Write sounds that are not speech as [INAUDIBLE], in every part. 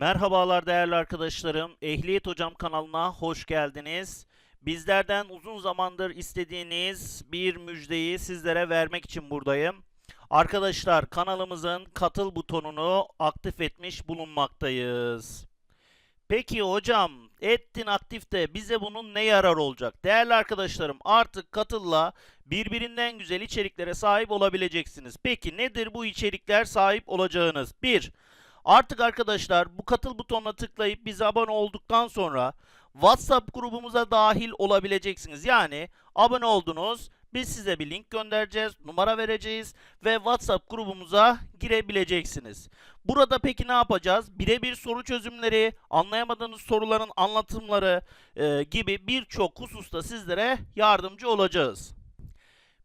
Merhabalar değerli arkadaşlarım. Ehliyet Hocam kanalına hoş geldiniz. Bizlerden uzun zamandır istediğiniz bir müjdeyi sizlere vermek için buradayım. Arkadaşlar kanalımızın katıl butonunu aktif etmiş bulunmaktayız. Peki hocam ettin aktifte bize bunun ne yarar olacak? Değerli arkadaşlarım artık katılla birbirinden güzel içeriklere sahip olabileceksiniz. Peki nedir bu içerikler sahip olacağınız? 1. Artık arkadaşlar bu katıl butonuna tıklayıp bize abone olduktan sonra WhatsApp grubumuza dahil olabileceksiniz. Yani abone oldunuz. Biz size bir link göndereceğiz, numara vereceğiz ve WhatsApp grubumuza girebileceksiniz. Burada peki ne yapacağız? Birebir soru çözümleri, anlayamadığınız soruların anlatımları e, gibi birçok hususta sizlere yardımcı olacağız.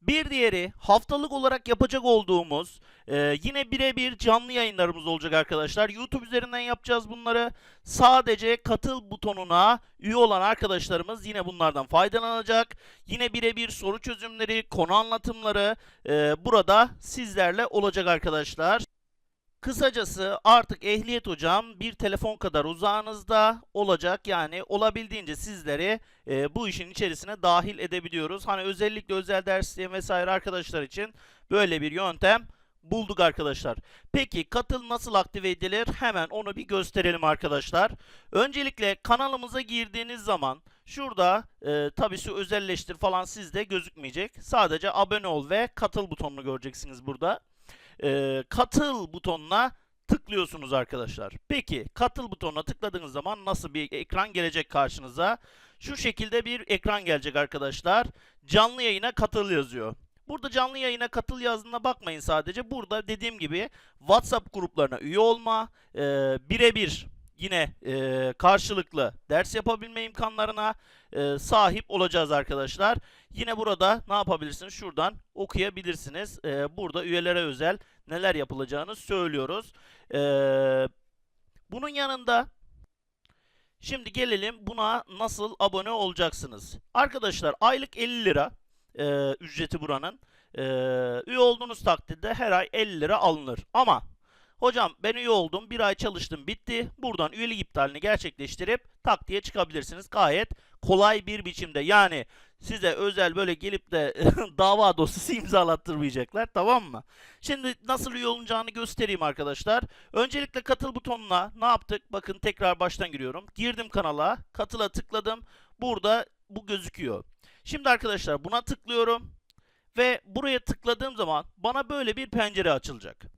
Bir diğeri haftalık olarak yapacak olduğumuz e, yine birebir canlı yayınlarımız olacak arkadaşlar. YouTube üzerinden yapacağız bunları. Sadece katıl butonuna üye olan arkadaşlarımız yine bunlardan faydalanacak. Yine birebir soru çözümleri, konu anlatımları e, burada sizlerle olacak arkadaşlar. Kısacası artık ehliyet hocam bir telefon kadar uzağınızda olacak. Yani olabildiğince sizleri e, bu işin içerisine dahil edebiliyoruz. Hani özellikle özel dersliğe vesaire arkadaşlar için böyle bir yöntem bulduk arkadaşlar. Peki katıl nasıl aktive edilir? Hemen onu bir gösterelim arkadaşlar. Öncelikle kanalımıza girdiğiniz zaman şurada e, tabii şu özelleştir falan sizde gözükmeyecek. Sadece abone ol ve katıl butonunu göreceksiniz burada e, katıl butonuna tıklıyorsunuz arkadaşlar. Peki katıl butonuna tıkladığınız zaman nasıl bir ekran gelecek karşınıza? Şu şekilde bir ekran gelecek arkadaşlar. Canlı yayına katıl yazıyor. Burada canlı yayına katıl yazdığına bakmayın sadece. Burada dediğim gibi WhatsApp gruplarına üye olma, e, birebir yine e, karşılıklı ders yapabilme imkanlarına e, sahip olacağız arkadaşlar. Yine burada ne yapabilirsiniz? Şuradan okuyabilirsiniz. E, burada üyelere özel neler yapılacağını söylüyoruz. E, bunun yanında şimdi gelelim buna nasıl abone olacaksınız. Arkadaşlar aylık 50 lira e, ücreti buranın. E, üye olduğunuz takdirde her ay 50 lira alınır. Ama Hocam ben üye oldum, bir ay çalıştım, bitti. Buradan üyelik iptalini gerçekleştirip tak diye çıkabilirsiniz. Gayet kolay bir biçimde. Yani size özel böyle gelip de [LAUGHS] dava dosyası [LAUGHS] imzalattırmayacaklar. Tamam mı? Şimdi nasıl üye olunacağını göstereyim arkadaşlar. Öncelikle katıl butonuna ne yaptık? Bakın tekrar baştan giriyorum. Girdim kanala, katıla tıkladım. Burada bu gözüküyor. Şimdi arkadaşlar buna tıklıyorum. Ve buraya tıkladığım zaman bana böyle bir pencere açılacak.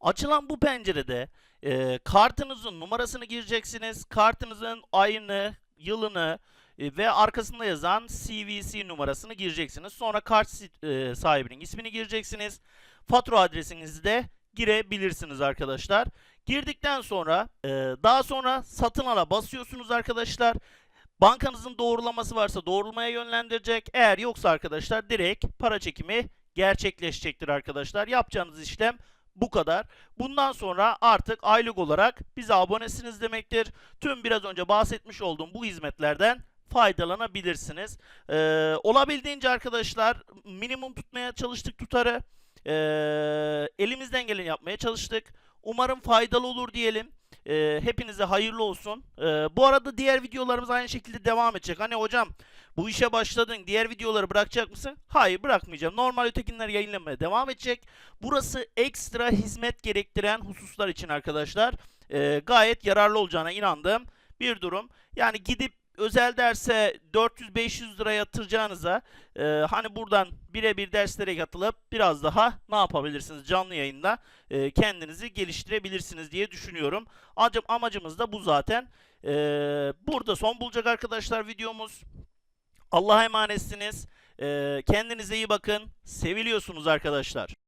Açılan bu pencerede e, kartınızın numarasını gireceksiniz. Kartınızın ayını, yılını e, ve arkasında yazan CVC numarasını gireceksiniz. Sonra kart e, sahibinin ismini gireceksiniz. Fatura adresinizi de girebilirsiniz arkadaşlar. Girdikten sonra e, daha sonra satın ala basıyorsunuz arkadaşlar. Bankanızın doğrulaması varsa doğrulmaya yönlendirecek. Eğer yoksa arkadaşlar direkt para çekimi gerçekleşecektir arkadaşlar. Yapacağınız işlem bu kadar. Bundan sonra artık aylık olarak bize abonesiniz demektir. Tüm biraz önce bahsetmiş olduğum bu hizmetlerden faydalanabilirsiniz. Ee, olabildiğince arkadaşlar minimum tutmaya çalıştık tutarı. Ee, elimizden geleni yapmaya çalıştık. Umarım faydalı olur diyelim. Ee, hepinize hayırlı olsun. Ee, bu arada diğer videolarımız aynı şekilde devam edecek. Hani hocam bu işe başladın diğer videoları bırakacak mısın? Hayır bırakmayacağım. Normal ötekinler yayınlamaya devam edecek. Burası ekstra hizmet gerektiren hususlar için arkadaşlar. Ee, gayet yararlı olacağına inandığım bir durum. Yani gidip özel derse 400-500 lira yatıracağınıza e, hani buradan birebir derslere katılıp biraz daha ne yapabilirsiniz canlı yayında e, kendinizi geliştirebilirsiniz diye düşünüyorum. Ancak amacımız da bu zaten. E, burada son bulacak arkadaşlar videomuz. Allah'a emanetsiniz. E, kendinize iyi bakın. Seviliyorsunuz arkadaşlar.